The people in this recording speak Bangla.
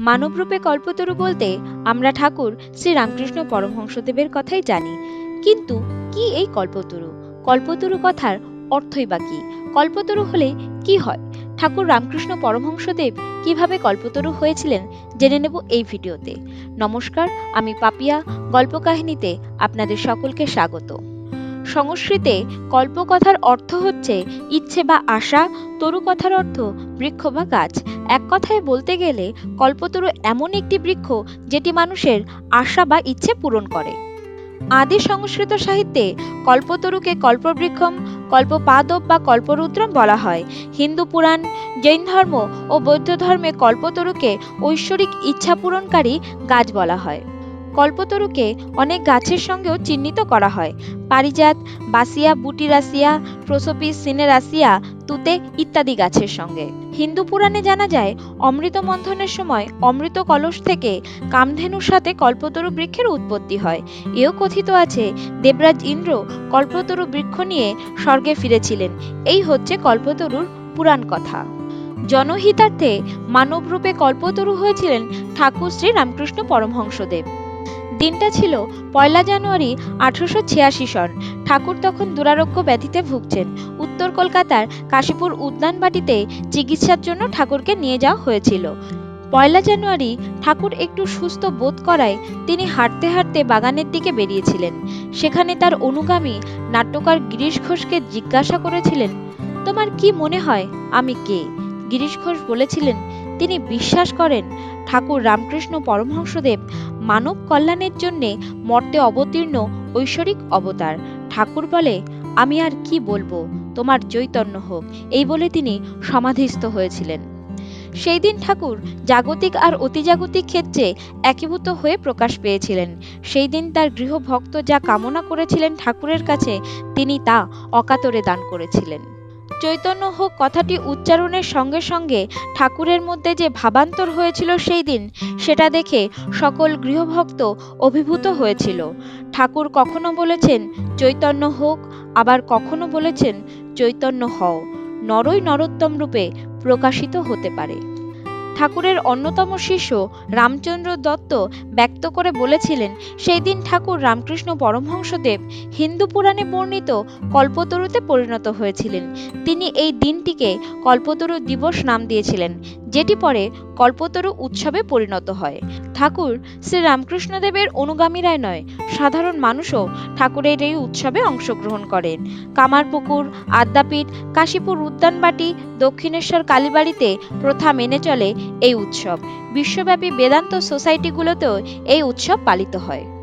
মানবরূপে কল্পতরু বলতে আমরা ঠাকুর শ্রীরামকৃষ্ণ পরমহংসদেবের কথাই জানি। কিন্তু কি এই কল্পতরু? কল্পতরু কথার অর্থই বা কি? কল্পতরু হলে কি হয়? ঠাকুর রামকৃষ্ণ পরমহংসদেব কীভাবে কল্পতরু হয়েছিলেন জেনে নেব এই ভিডিওতে। নমস্কার, আমি পাপিয়া, গল্পকাহিনীতে আপনাদের সকলকে স্বাগত। সংস্কৃতে কল্পকথার অর্থ হচ্ছে ইচ্ছে বা আশা তরু কথার অর্থ বৃক্ষ বা গাছ। এক কথায় বলতে গেলে, কল্পতরু এমন একটি বৃক্ষ যেটি মানুষের আশা বা ইচ্ছে পূরণ করে। আদি সংস্কৃত সাহিত্যে কল্পতরুকে কল্পবৃক্ষম কল্পপাদব বা কল্পরুদ্রম বলা হয়। হিন্দু পুরাণ, জৈন ধর্ম ও বৌদ্ধ ধর্মে কল্পতরুকে ঐশ্বরিক ইচ্ছা পূরণকারী গাছ বলা হয়। কল্পতরুকে অনেক গাছের সঙ্গেও চিহ্নিত করা হয়। পারিজাত, বাসিয়া বুটিরাসিয়া প্রসোপিস সিনেরাসিয়া তুতে ইত্যাদি গাছের সঙ্গে। হিন্দু পুরাণে জানা যায় অমৃত মন্থনের সময় অমৃত কলস থেকে কামধেনুর সাথে কল্পতরু বৃক্ষের উৎপত্তি হয়। এও কথিত আছে, দেবরাজ ইন্দ্র কল্পতরু বৃক্ষ নিয়ে স্বর্গে ফিরেছিলেন। এই হচ্ছে কল্পতরুর পুরাণ কথা। জনহিতার্থে মানবরূপে কল্পতরু হয়েছিলেন ঠাকুর শ্রী রামকৃষ্ণ পরমহংসদেব। দিনটা ছিল পয়লা জানুয়ারি আঠারোশো ছিয়াশি সন। ঠাকুর তখন দুরারোগ্য ব্যাধিতে ভুগছেন। উত্তর কলকাতার কাশীপুর উদ্যানবাটিতে চিকিৎসার জন্য ঠাকুরকে নিয়ে যাওয়া হয়েছিল। পয়লা জানুয়ারি ঠাকুর একটু সুস্থ বোধ করায় তিনি হাঁটতে হাঁটতে বাগানের দিকে বেরিয়েছিলেন। সেখানে তার অনুগামী নাট্যকার গিরিশ ঘোষকে জিজ্ঞাসা করেছিলেন, তোমার কি মনে হয় আমি কে? গিরিশ ঘোষ বলেছিলেন, তিনি বিশ্বাস করেন ঠাকুর রামকৃষ্ণ পরমহংসদেব মানব কল্যাণের জন্যে মর্তে অবতীর্ণ ঐশ্বরিক অবতার। ঠাকুর বলে, আমি আর কি বলব? তোমার চৈতন্য হোক। এই বলে তিনি সমাধিস্থ হয়েছিলেন। সেই দিন ঠাকুর জাগতিক আর অতিজাগতিক ক্ষেত্রে একীভূত হয়ে প্রকাশ পেয়েছিলেন। সেই দিন তার গৃহভক্ত যা কামনা করেছিলেন ঠাকুরের কাছে, তিনি তা অকাতরে দান করেছিলেন। চৈতন্য হোক কথাটি উচ্চারণের সঙ্গে সঙ্গে ঠাকুরের মধ্যে যে ভাবান্তর হয়েছিল সেই দিন, সেটা দেখে সকল গৃহভক্ত অভিভূত হয়েছিল। ঠাকুর কখনো বলেছেন, চৈতন্য হোক আবার কখনো বলেছেন, চৈতন্য হও নরই নরোত্তম রূপে প্রকাশিত হতে পারে। ঠাকুরের অন্যতম শিষ্য রামচন্দ্র দত্ত ব্যক্ত করে বলেছিলেন, সেই দিন ঠাকুর রামকৃষ্ণ পরমহংসদেব হিন্দু পুরাণে বর্ণিত কল্পতরুতে পরিণত হয়েছিলেন। তিনি এই দিনটিকে কল্পতরু দিবস নাম দিয়েছিলেন। যেটি পরে কল্পতরু উৎসবে পরিণত হয়। ঠাকুর শ্রী রামকৃষ্ণদেবের অনুগামীরাই নয়, সাধারণ মানুষও ঠাকুরের এই উৎসবে অংশগ্রহণ করেন। কামারপুকুর, আদ্যাপীঠ, কাশীপুর উদ্যানবাটি, দক্ষিণেশ্বর কালীবাড়িতে প্রথা মেনে চলে এই উৎসব। বিশ্বব্যাপী বেদান্ত সোসাইটিগুলোতেও এই উৎসব পালিত হয়।